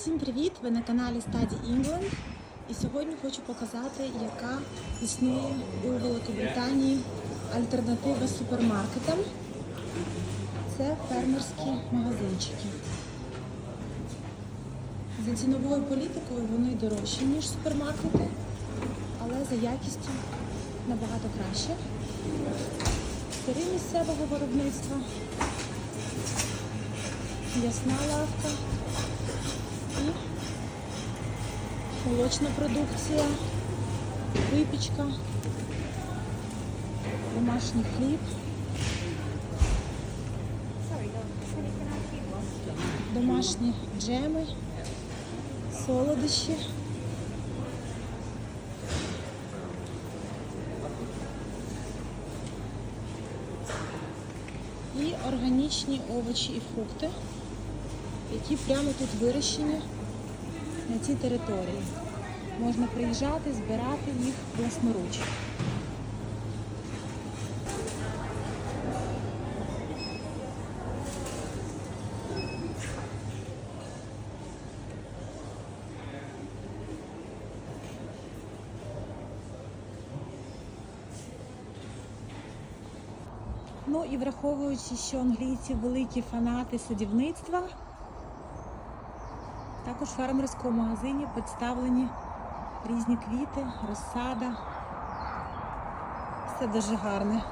Всім привіт! Ви на каналі Study England. І сьогодні хочу показати, яка існує у Великобританії альтернатива супермаркетам. Це фермерські магазинчики. За ціновою політикою вони дорожчі, ніж супермаркети, але за якістю набагато краще. Сири місцевого виробництва, ясна лавка молочна продукція, випічка, домашній хліб, домашні джеми, солодощі. І органічні овочі і фрукти, які прямо тут вирощені на цій території. Можна приїжджати, збирати їх власноруч. Ну і враховуючи, що англійці великі фанати садівництва, також в фермерському магазині представлені різні квіти, розсада. Все дуже гарне.